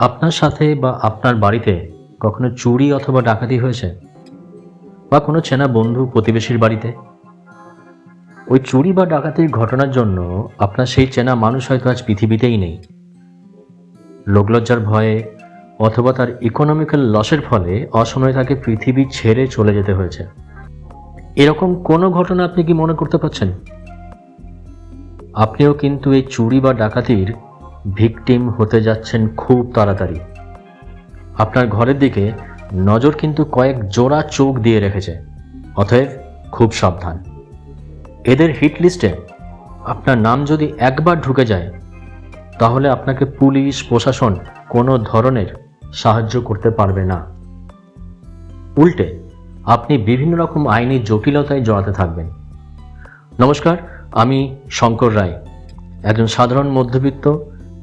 আপনার সাথে বা আপনার বাড়িতে কখনো চুরি অথবা ডাকাতি হয়েছে? বা কোনো চেনা বন্ধু প্রতিবেশীর বাড়িতে? ওই চুরি বা ডাকাতির ঘটনার জন্য আপনার সেই চেনা মানুষ হয়তো আজ পৃথিবীতেই নেই। লোকলজ্জার ভয়ে অথবা তার ইকোনমিক্যাল লসের ফলে অসময়ে তাকে পৃথিবী ছেড়ে চলে যেতে হয়েছে। এরকম কোনো ঘটনা আপনি কি মনে করতে পারছেন? আপনিও কিন্তু এই চুরি বা ডাকাতির ভিকটিম হতে যাচ্ছেন খুব তাড়াতাড়ি। আপনার ঘরের দিকে নজর কিন্তু কয়েক জোড়া চোখ দিয়ে রেখেছে, অতএব খুব সাবধান। এদের হিট লিস্টে আপনার নাম যদি একবার ঢুকে যায়, তাহলে আপনাকে পুলিশ, প্রশাসন কোনো ধরনের সাহায্য করতে পারবে না। উল্টে, আপনি বিভিন্ন রকম আইনি জটিলতায় জড়াতে থাকবেন। নমস্কার, আমি শঙ্কর রায়, একজন সাধারণ মধ্যবিত্ত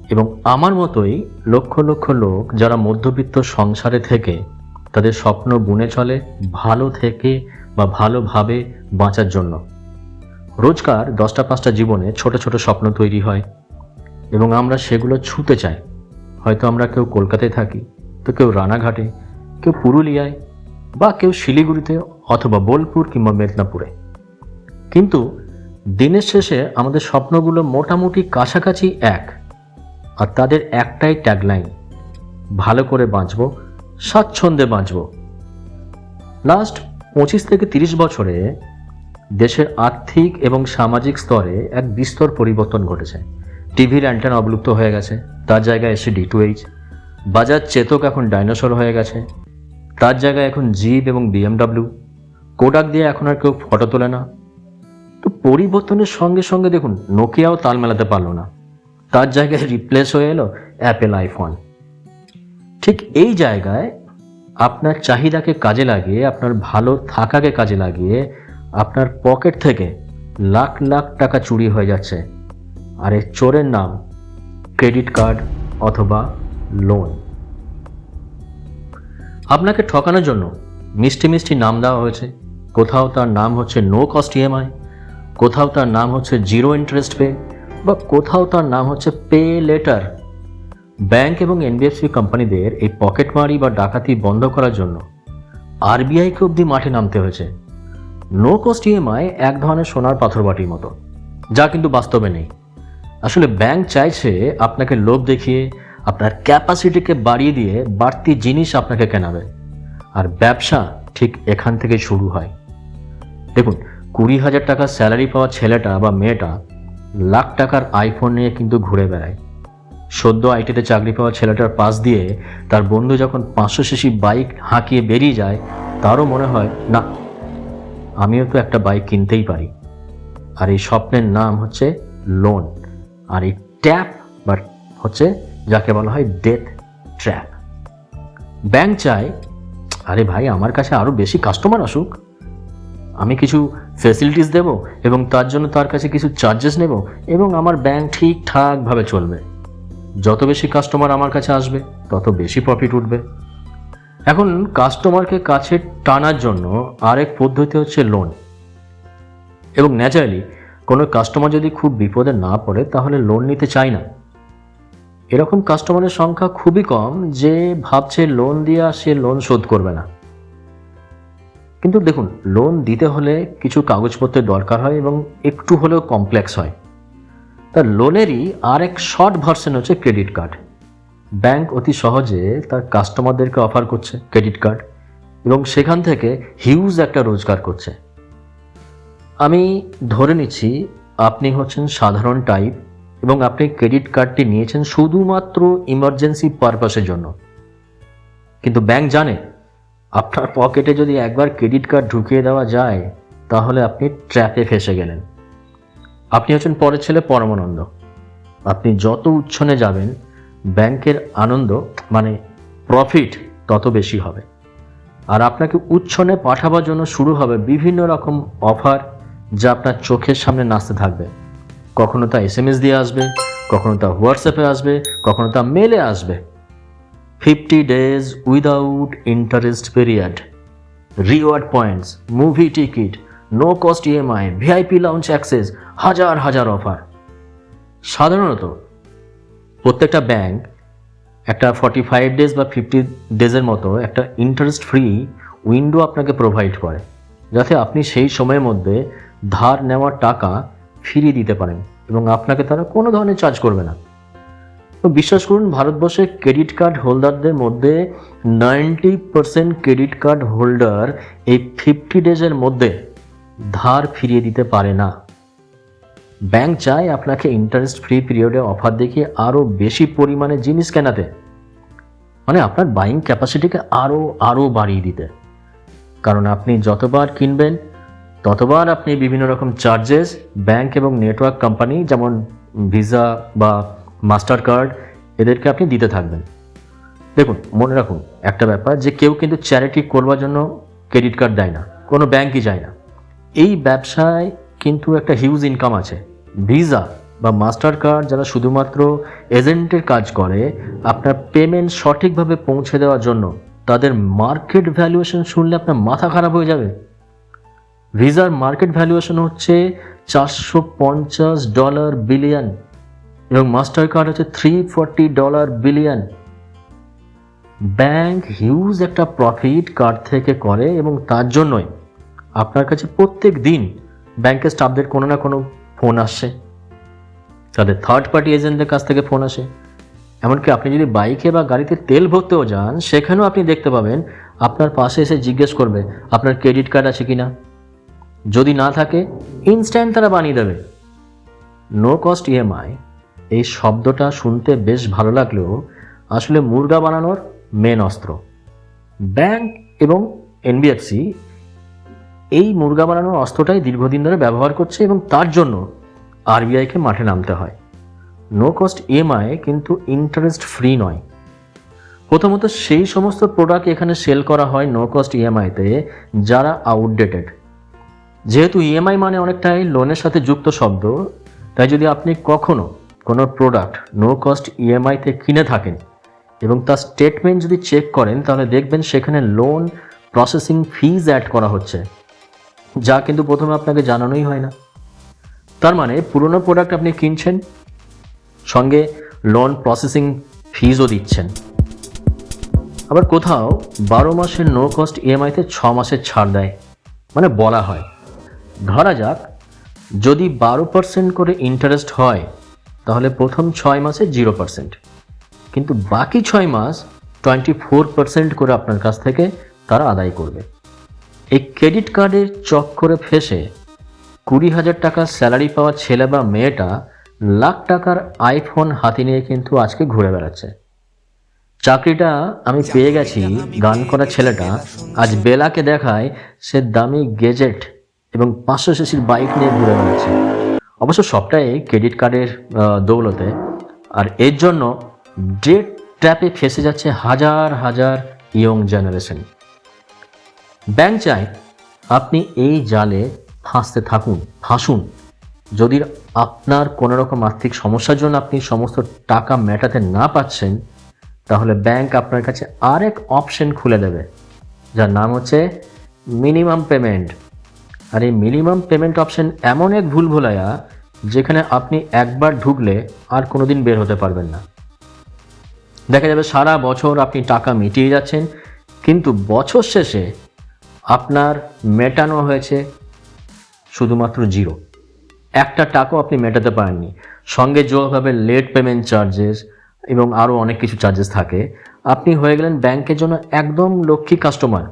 এবং আমার মতোই লক্ষ লক্ষ লোক যারা মধ্যবিত্ত সংসারে থেকে তাদের স্বপ্ন বুনে চলে ভালো থেকে বা ভালোভাবে বাঁচার জন্য। রোজকার দশটা পাঁচটা জীবনে ছোট ছোট স্বপ্ন তৈরি হয় এবং আমরা সেগুলো ছুতে চাই। হয়তো আমরা কেউ কলকাতায় থাকি, তো কেউ রানাঘাটে, কেউ পুরুলিয়ায় বা কেউ শিলিগুড়িতে অথবা বোলপুর কিংবা মেদিনীপুরে। কিন্তু দিনের শেষে আমাদের স্বপ্নগুলো মোটামুটি কাছাকাছি এক। আর তাদের একটাই ট্যাগলাইন ভালো করে বাঁচব, স্বাচ্ছন্দ্যে বাঁচব। লাস্ট পঁচিশ থেকে তিরিশ বছরে দেশের আর্থিক এবং সামাজিক স্তরে এক বিস্তর পরিবর্তন ঘটেছে। টিভির অ্যান্টেনা অবলুপ্ত হয়ে গেছে, তার জায়গায় এসে ডি টু এইচ বাজার চেতক এখন ডাইনোসর হয়ে গেছে, তার জায়গায় এখন জিপ এবং বিএমডাব্লিউ কোডাক দিয়ে এখন আর কেউ ফটো তোলে না। তো পরিবর্তনের সঙ্গে সঙ্গে দেখুন নোকিয়াও তাল মেলাতে পারল না। তার জায়গায় রিপ্লেস হয়ে এলো অ্যাপেল আইফোন ঠিক এই জায়গায় আপনার চাহিদাকে কাজে লাগিয়ে, আপনার ভালো থাকাকে কাজে লাগিয়ে, আপনার পকেট থেকে লাখ লাখ টাকা চুরি হয়ে যাচ্ছে। আর এই চোরের নাম ক্রেডিট কার্ড অথবা লোন আপনাকে ঠকানোর জন্য মিষ্টি মিষ্টি নাম দেওয়া হয়েছে। কোথাও তার নাম হচ্ছে নো কস্ট ইএমআই কোথাও তার নাম হচ্ছে জিরো ইন্টারেস্ট পে বা কোথাও তার নাম হচ্ছে পে লেটার। ব্যাংক এবং এনবিএফসি কোম্পানিদের এই পকেটমারি বা ডাকাতি বন্ধ করার জন্য আরবিআইকে অবধি মাঠে নামতে হয়েছে। নো কস্ট ইএমআই এক ধরনের সোনার পাথরবাটির মতো, যা কিন্তু বাস্তবে নেই। আসলে ব্যাংক চাইছে আপনাকে লোভ দেখিয়ে আপনার ক্যাপাসিটিকে বাড়িয়ে দিয়ে বাড়তি জিনিস আপনাকে কেনাবে। আর ব্যবসা ঠিক এখান থেকে শুরু হয়। দেখুন, কুড়ি হাজার টাকা স্যালারি পাওয়া ছেলেটা বা মেয়েটা লাখ টাকার আইফোন নিয়ে কিন্তু ঘুরে বেড়ায়। সদ্য আইটিতে চাকরি পাওয়া ছেলেটার পাশ দিয়ে তার বন্ধু যখন পাঁচশো সিসি বাইক হাঁকিয়ে বেরিয়ে যায়, তারও মনে হয়, না, আমিও তো একটা বাইক কিনতেই পারি। আর এই স্বপ্নের নাম হচ্ছে লোন আর এই ট্যাপ বা হচ্ছে যাকে বলা হয় ডেথ ট্র্যাপ ব্যাংক চায়, আরে ভাই, আমার কাছে আরও বেশি কাস্টমার আসুক। আমি কিছু ফেসিলিটিস দেব এবং তার জন্য তার কাছে কিছু চার্জেস নেব এবং আমার ব্যাংক ঠিকঠাকভাবে চলবে। যত বেশি কাস্টমার আমার কাছে আসবে, তত বেশি প্রফিট উঠবে। এখন কাস্টমারকে কাছে টানার জন্য আরেক পদ্ধতি হচ্ছে লোন এবং ন্যাচারালি কোনো কাস্টমার যদি খুব বিপদে না পড়ে, তাহলে লোন নিতে চায় না। এরকম কাস্টমারের সংখ্যা খুবই কম যে ভাবছে লোন দিয়ে সে লোন শোধ করবে না। কিন্তু দেখুন লোন দিতে হলে কিছু কাগজপত্রের দরকার হয় এবং একটু হলেও কমপ্লেক্স হয়। তা লোনেরই আর এক শর্ট ভার্সন হচ্ছে ক্রেডিট কার্ড ব্যাংক অতি সহজে তার কাস্টমারদেরকে অফার করছে ক্রেডিট কার্ড এবং সেখান থেকে হিউজ একটা রোজগার করছে। আমি ধরে নিচ্ছি, আপনি হচ্ছেন সাধারণ টাইপ এবং আপনি ক্রেডিট কার্ডটি নিয়েছেন শুধুমাত্র ইমার্জেন্সি পারপাসের জন্য। কিন্তু ব্যাংক জানে আপনার পকেটে যদি একবার ক্রেডিট কার্ড ঢুকিয়ে দেওয়া যায়, তাহলে আপনি ট্র্যাপে ফেসে গেলেন। আপনি হচ্ছেন পরের ছেলে পরমানন্দ। আপনি যত উচ্ছনে যাবেন, ব্যাংকের আনন্দ মানে প্রফিট তত বেশি হবে। আর আপনাকে উচ্ছনে পাঠাবার জন্য শুরু হবে বিভিন্ন রকম অফার যা আপনার চোখের সামনে নাচতে থাকবে। কখনো তা এস এম এস দিয়ে আসবে, কখনো তা হোয়াটসঅ্যাপে আসবে, কখনো তা মেলে আসবে। Fifty days without interest period. Reward points, movie ticket, no cost EMI, VIP lounge access, হাজার হাজার অফার। সাধারণত, প্রত্যেকটা ব্যাংক একটা ফর্টি ফাইভ ডেজ বা ফিফটি ডেজের মতো একটা ইন্টারেস্ট ফ্রি উইন্ডো আপনাকে প্রোভাইড করে, যাতে আপনি সেই সময়ের মধ্যে ধার নেওয়ার টাকা ফিরিয়ে দিতে পারেন এবং আপনাকে তারা কোনো ধরনের চার্জ করবে না। তো বিশ্বাস করুন, ভারতবর্ষে ক্রেডিট কার্ড হোল্ডারদের মধ্যে ninety percent credit card holder এই ফিফটি ডেজের মধ্যে ধার ফিরিয়ে দিতে পারে না। ব্যাংক চায় আপনাকে ইন্টারেস্ট ফ্রি পিরিয়ডে অফার দেখিয়ে আরও বেশি পরিমাণে জিনিস কেনাতে। মানে আপনার বাইং ক্যাপাসিটিকে আরও আরও বাড়িয়ে দিতে। কারণ আপনি যতবার কিনবেন, ততবার আপনি বিভিন্ন রকম চার্জেস ব্যাংক এবং নেটওয়ার্ক কোম্পানি যেমন ভিসা বা মাস্টার কার্ড এদেরকে আপনি দিতে থাকবেন। দেখুন, মনে রাখুন, একটা ব্যাপার যে কেউ কিন্তু চ্যারিটি করবার জন্য ক্রেডিট কার্ড দেয় না, কোনো ব্যাংকই যায় না। এই ব্যবসায় কিন্তু একটা হিউজ ইনকাম আছে। ভিসা বা মাস্টার কার্ড যারা শুধুমাত্র এজেন্টের কাজ করে, আপনার পেমেন্ট সঠিকভাবে পৌঁছে দেওয়ার জন্য তাদের মার্কেট ভ্যালুয়েশন শুনলে আপনার মাথা খারাপ হয়ে যাবে। ভিসার মার্কেট ভ্যালুয়েশন হচ্ছে চারশো পঞ্চাশ ডলার বিলিয়ন এবং মাস্টার কার্ড হচ্ছে three forty dollar billion bank huge একটা প্রফিট কার্ড থেকে করে এবং তার জন্যই আপনার কাছে প্রত্যেক দিন ব্যাংকের স্টাফদের কোনো না কোনো ফোন আসছে তাদের থার্ড পার্টি এজেন্টদের কাছ থেকে ফোন আসে। এমনকি আপনি যদি বাইকে বা গাড়িতে তেল ভরতেও যান, সেখানেও আপনি দেখতে পাবেন আপনার পাশে এসে জিজ্ঞেস করবে, আপনার ক্রেডিট কার্ড আছে কি না যদি না থাকে ইনস্ট্যান্ট তারা বানিয়ে দেবে। নো কস্ট ইএমআই এই শব্দটা শুনতে বেশ ভালো লাগলেও আসলে মুরগা বানানোর মেন অস্ত্র। ব্যাংক এবং এনবিএফসি এই মুরগা বানানোর অস্ত্রটাই দীর্ঘদিন ধরে ব্যবহার করছে এবং তার জন্য আরবিআইকে মাঠে নামতে হয়। নো কস্ট ইএমআই কিন্তু ইন্টারেস্ট ফ্রি নয়। প্রথমত সেই সমস্ত প্রোডাক্ট এখানে সেল করা হয় নো কস্ট ইএমআইতে যারা আউটডেটেড যেহেতু ইএমআই মানে অনেকটাই লোনের সাথে যুক্ত শব্দ, তাই যদি আপনি কখনো কোনো প্রোডাক্ট নো কস্ট ইএমআইতে কিনে থাকেন এবং তার স্টেটমেন্ট যদি চেক করেন, তাহলে দেখবেন সেখানে লোন প্রসেসিং ফিজ অ্যাড করা হচ্ছে, যা কিন্তু প্রথমে আপনাকে জানানোই হয় না। তার মানে পুরনো প্রোডাক্ট আপনি কিনছেন, সঙ্গে লোন প্রসেসিং ফিজও দিচ্ছেন। আবার কোথাও বারো মাসের নো কস্ট ইএমআইতে ছ মাসের ছাড় দেয় মানে বলা হয়। ধরা যাক, যদি বারো পার্সেন্ট করে ইন্টারেস্ট হয় তাহলে প্রথম ছয় মাসে জিরো পার্সেন্ট। কিন্তু বাকি ছয় মাস টোয়েন্টি ফোর পার্সেন্ট করে আপনার কাছ থেকে তারা আদায় করবে। এই ক্রেডিট কার্ডের চক্করে ফেসে কুড়ি হাজার টাকা স্যালারি পাওয়া ছেলে বা মেয়েটা লাখ টাকার আইফোন হাতে নিয়ে কিন্তু আজকে ঘুরে বেড়াচ্ছে। চাকরিটা আমি পেয়ে গেছি গান করা ছেলেটা। আজ বেলাকে দেখায় সে দামি গেজেট এবং পাঁচশো সিসির বাইক নিয়ে ঘুরে বেড়াচ্ছে। অবশ্য সবটাই ক্রেডিট কার্ডের দৌলতে। আর এর জন্য ডেট ট্র্যাপে ফেসে যাচ্ছে হাজার হাজার ইয়ং জেনারেশন। ব্যাংক চায় আপনি এই জালে ফাঁসতে থাকুন, ফাঁসুন। যদি আপনার কোনো রকম আর্থিক সমস্যার জন্য আপনি সমস্ত টাকা মেটাতে না পাচ্ছেন তাহলে ব্যাংক আপনার কাছে আরেক অপশন খুলে দেবে, যার নাম হচ্ছে মিনিমাম পেমেন্ট। আর এই মিনিমাম পেমেন্ট অপশন এমন এক ভুল ভোলায়া যেখানে আপনি একবার ঢুকলে আর কোনোদিন বের হতে পারবেন না। দেখা যাবে সারা বছর আপনি টাকা মিটিয়ে যাচ্ছেন, কিন্তু বছর শেষে আপনার মেটানো হয়েছে শুধুমাত্র জিরো। একটা টাকাও আপনি মেটাতে পারেননি। সঙ্গে যোগ হবে লেট পেমেন্ট চার্জেস এবং আরও অনেক কিছু চার্জেস থাকে। আপনি হয়ে গেলেন ব্যাংকের জন্য একদম লক্ষ্মী কাস্টমার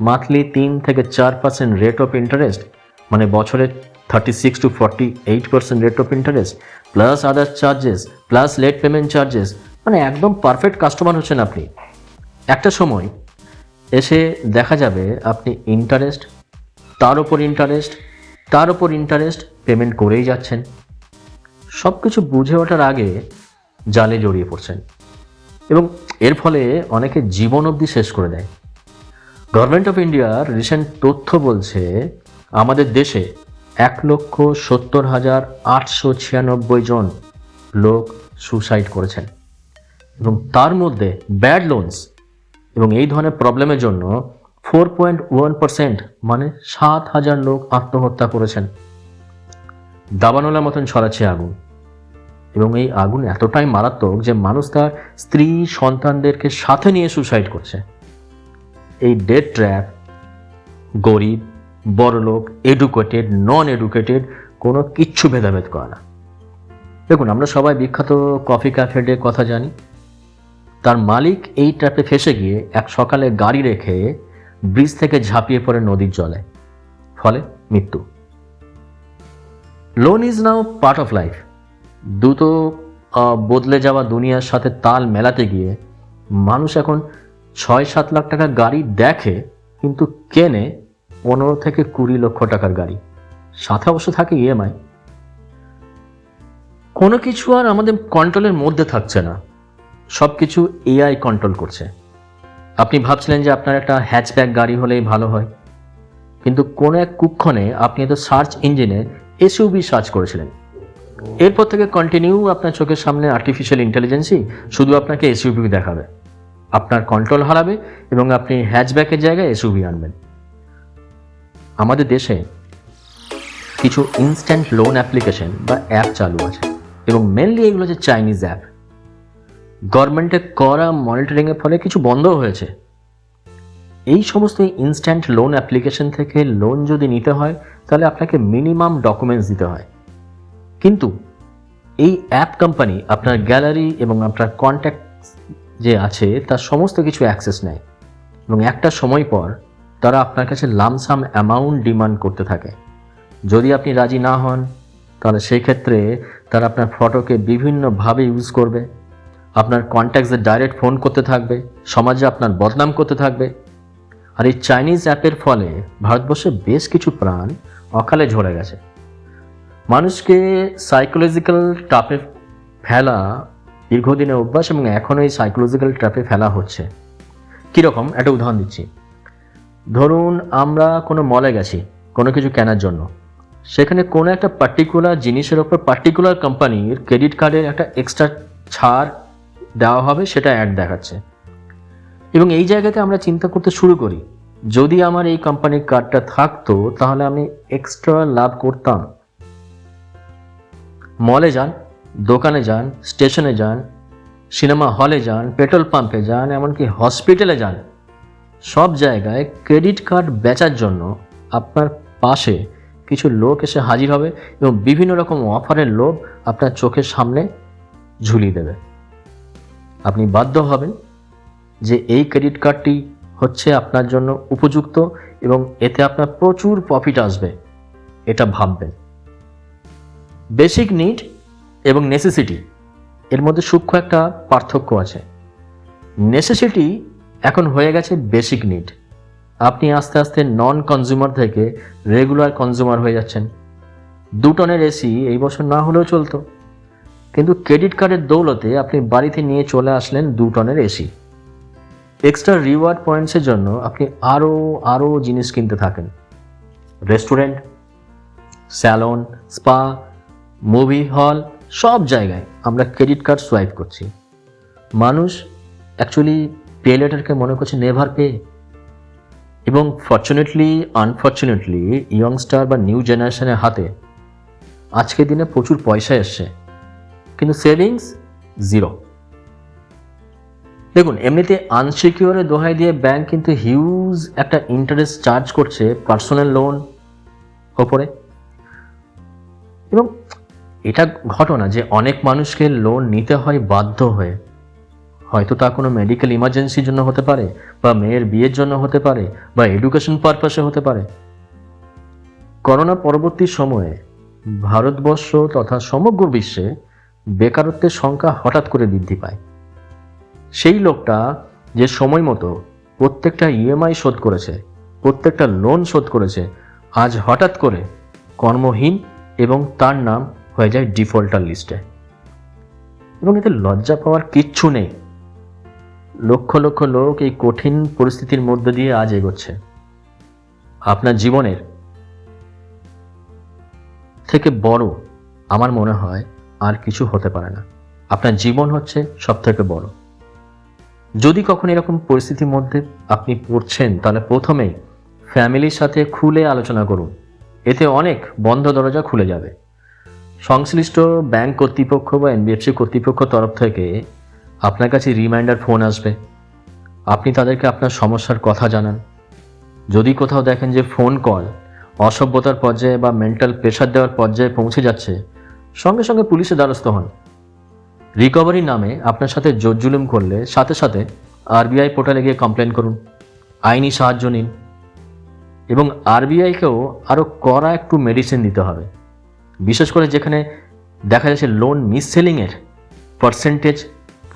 মান্থলি তিন থেকে চার পার্সেন্ট রেট অফ ইন্টারেস্ট মানে বছরে thirty six to forty eight percent rate of interest plus other charges plus late payment charges মানে একদম পারফেক্ট কাস্টমার হচ্ছেন আপনি। একটা সময় এসে দেখা যাবে আপনি ইন্টারেস্ট তার উপর ইন্টারেস্ট তার উপর ইন্টারেস্ট পেমেন্ট করেই যাচ্ছেন। সব কিছু বুঝে ওঠার আগে জালে জড়িয়ে পড়ছেন। এবং এর ফলে অনেকে জীবন অবধি শেষ করে দেয়। গভর্নমেন্ট অফ ইন্ডিয়ার রিসেন্ট তথ্য বলছে আমাদের দেশে এক লক্ষ সত্তর হাজার আটশো ছিয়ানব্বই জন লোক সুসাইড করেছেন। এবং তার মধ্যে ব্যাড লোনস এবং এই ধরনের প্রবলেমের জন্য ফোর পয়েন্ট ওয়ান পার্সেন্ট মানে সাত হাজার লোক আত্মহত্যা করেছেন। দাবানলার মতন ছড়াচ্ছে আগুন। এবং এই আগুন এতটাই মারাত্মক যে মানুষ তার স্ত্রী, সন্তানদেরকে সাথে নিয়ে সুসাইড করছে। এই ডেড ট্র্যাপ গরিব বড়লোক এডুকেটেড নন এডুকেটেড কোনো কিচ্ছু ভেদাভেদ করে না। দেখুন, আমরা সবাই বিখ্যাত কফি ক্যাফে ডে কথা জানি। তার মালিক এই ট্র্যাপে ফেসে গিয়ে এক সকালে গাড়ি রেখে ব্রিজ থেকে ঝাঁপিয়ে পড়ে নদীর জলে। ফলে মৃত্যু। Loan is now part of life. দ্রুত বদলে যাওয়া দুনিয়ার সাথে তাল মেলাতে গিয়ে মানুষ এখন ছয় সাত লাখ টাকা গাড়ি দেখে, কিন্তু কেনে পনেরো থেকে কুড়ি লক্ষ টাকার গাড়ি। সাথে অবশ্য থাকে ইএমআই কোনো কিছু আর আমাদের কন্ট্রোলের মধ্যে থাকছে না। সব কিছু এআই কন্ট্রোল করছে। আপনি ভাবছিলেন যে আপনার একটা হ্যাচব্যাক গাড়ি হলেই ভালো হয়। কিন্তু কোনো এক কুক্ষণে আপনি তো সার্চ ইঞ্জিনে এসইউবি সার্চ করেছিলেন। এরপর থেকে কন্টিনিউ আপনার চোখের সামনে আর্টিফিশিয়াল ইন্টেলিজেন্সই শুধু আপনাকে এসইউবি দেখাবে। আপনার কন্ট্রোল হারাবে এবং আপনি হ্যাচব্যাকের জায়গায় এসইউবি আনবেন। আমাদের দেশে কিছু ইনস্ট্যান্ট লোন অ্যাপ্লিকেশন বা অ্যাপ চালু আছে এবং মেনলি এগুলো হচ্ছে চাইনিজ অ্যাপ গভর্নমেন্টের করা মনিটরিংয়ের ফলে কিছু বন্ধ হয়েছে। এই সমস্ত ইনস্ট্যান্ট লোন অ্যাপ্লিকেশন থেকে লোন যদি নিতে হয়, তাহলে আপনাকে মিনিমাম ডকুমেন্টস দিতে হয়। কিন্তু এই অ্যাপ কোম্পানি আপনার গ্যালারি এবং আপনার কন্ট্যাক্ট যে আছে, তার সমস্ত কিছু অ্যাক্সেস নেয়। এবং একটা সময় পর তারা আপনার কাছে লামসাম অ্যামাউন্ট ডিমান্ড করতে থাকে। যদি আপনি রাজি না হন, তাহলে সেই ক্ষেত্রে তারা আপনার ফটোকে বিভিন্নভাবে ইউজ করবে। আপনার কন্ট্যাক্টসে ডাইরেক্ট ফোন করতে থাকবে, সমাজে আপনার বদনাম করতে থাকবে। আর এই চাইনিজ অ্যাপের ফলে ভারতবর্ষে বেশ কিছু প্রাণ অকালে ঝরে গেছে। মানুষকে সাইকোলজিক্যাল ট্রাপে ফেলা দীর্ঘদিনের অভ্যাস এবং এখনও এই সাইকোলজিক্যাল ট্র্যাপে ফেলা হচ্ছে। কীরকম? একটা উদাহরণ দিচ্ছি। ধরুন আমরা কোনো মলে গেছি, কোনো কিছু কেনার জন্য। সেখানে কোনো একটা পার্টিকুলার জিনিসের ওপর পার্টিকুলার কোম্পানির ক্রেডিট কার্ডের একটা এক্সট্রা ছাড় দেওয়া হবে, সেটা অ্যাড দেখাচ্ছে। এবং এই জায়গাতে আমরা চিন্তা করতে শুরু করি, যদি আমার এই কোম্পানির কার্ডটা থাকতো, তাহলে আমি এক্সট্রা লাভ করতাম। মলে যান, দোকানে যান স্টেশনে যান সিনেমা হলে যান পেট্রোল পাম্পে যান, এমনকি হসপিটালে যান সব জায়গায় ক্রেডিট কার্ড বেচার জন্য আপনার পাশে কিছু লোক এসে হাজির হবে এবং বিভিন্ন রকম অফারের লোভ আপনার চোখের সামনে ঝুলিয়ে দেবে। আপনি বাধ্য হবেন যে এই ক্রেডিট কার্ডটি হচ্ছে আপনার জন্য উপযুক্ত এবং এতে আপনার প্রচুর প্রফিট আসবে, এটা ভাববেন। বেসিক নিড এবং নেসেসিটি এর মধ্যে সূক্ষ্ম একটা পার্থক্য আছে। নেসেসিটি এখন হয়ে গেছে বেসিক নিড আপনি আস্তে আস্তে নন কনজিউমার থেকে রেগুলার কনজিউমার হয়ে যাচ্ছেন। দু টনের এসি এই বছর না হলেও চলতো। কিন্তু ক্রেডিট কার্ডের দৌলতে আপনি বাড়িতে নিয়ে চলে আসলেন দু টনের এসি এক্সট্রা রিওয়ার্ড পয়েন্টসের জন্য আপনি আরও আরও জিনিস কিনতে থাকেন। Restaurant salon spa movie hall সব জায়গায় আমরা ক্রেডিট কার্ড সোয়াইপ করছি। মানুষ অ্যাকচুয়ালি পে লেটারকে মনে করছে নেভার পে। এবং ফর্চুনেটলি আনফর্চুনেটলি ইয়ংস্টার বা নিউ জেনারেশনের হাতে আজকের দিনে প্রচুর পয়সা এসছে। কিন্তু সেভিংস জিরো দেখুন, এমনিতে আনসিকিউরে দোহাই দিয়ে ব্যাংক কিন্তু হিউজ একটা ইন্টারেস্ট চার্জ করছে পার্সোনাল লোন ওপরে। এবং এটা ঘটনা যে অনেক মানুষকে লোন নিতে হয় বাধ্য হয়ে। হয়তো তা কোনো মেডিকেল ইমার্জেন্সির জন্য হতে পারে, বা মেয়ের বিয়ের জন্য হতে পারে, বা এডুকেশন পারপাসে হতে পারে। করোনা পরবর্তী সময়ে ভারতবর্ষ তথা সমগ্র বিশ্বে বেকারত্বের সংখ্যা হঠাৎ করে বৃদ্ধি পায়। সেই লোকটা যে সময় মতো প্রত্যেকটা ইএমআই শোধ করেছে, প্রত্যেকটা লোন শোধ করেছে, আজ হঠাৎ করে কর্মহীন এবং তার নাম হয়ে যায় ডিফল্টার লিস্টে এবং এতে লজ্জা পাওয়ার কিচ্ছু নেই। লক্ষ লক্ষ লোক এই কঠিন পরিস্থিতির মধ্য দিয়ে আজ এগোচ্ছে। আপনার জীবনের থেকে বড় আমার মনে হয় আর কিছু হতে পারে না। আপনার জীবন হচ্ছে সব থেকে বড়। যদি কখন এরকম পরিস্থিতির মধ্যে আপনি পড়ছেন, তাহলে প্রথমেই ফ্যামিলির সাথে খুলে আলোচনা করুন। এতে অনেক বন্ধ দরজা খুলে যাবে। সংশ্লিষ্ট ব্যাংক কর্তৃপক্ষ বা এনবিএফসি কর্তৃপক্ষ তরফ থেকে আপনার কাছে রিমাইন্ডার ফোন আসবে। আপনি তাদেরকে আপনার সমস্যার কথা জানান। যদি কোথাও দেখেন যে ফোন কল অসভ্যতার পর্যায়ে বা মেন্টাল প্রেশার দেওয়ার পর্যায়ে পৌঁছে যাচ্ছে, সঙ্গে সঙ্গে পুলিশের দ্বারস্থ হন। রিকভারি নামে আপনার সাথে জোর জুলুম করলে সাথে সাথে আরবিআই পোর্টালে গিয়ে কমপ্লেন করুন। আইনি সাহায্য নিন। এবং আরবিআইকেও আরও কড়া একটু মেডিসিন দিতে হবে। বিশেষ করে যেখানে দেখা যাচ্ছে লোন মিসসেলিংয়ের পার্সেন্টেজ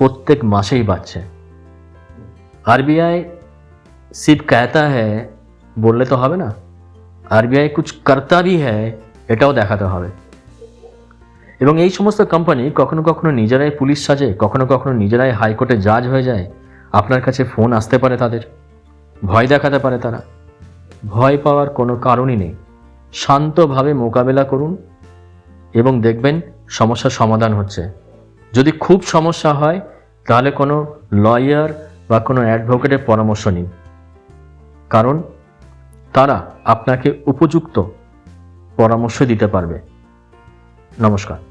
প্রত্যেক মাসেই বাড়ছে আরবিআই সির্ফ कहता है বললে তো হবে না আরবিআই কুছ করতা ভি হ্যায় এটাও দেখাতে হবে এবং এই সমস্ত কোম্পানি কখনো কখনো নিজেরাই পুলিশ সাজে কখনো কখনো নিজেরাই হাইকোর্টে জাজ হয়ে যায় আপনার কাছে ফোন আসতে পারে তাদের ভয় দেখাতে পারে তারা ভয় পাওয়ার কোনো কারণই নেই শান্তভাবে মোকাবেলা করুন এবং দেখবেন সমস্যার সমাধান হচ্ছে যদি খুব সমস্যা হয়, তাহলে কোনো লয়ার বা কোনো অ্যাডভোকেটের পরামর্শ নিন। কারণ তারা আপনাকে উপযুক্ত পরামর্শ দিতে পারবে। নমস্কার।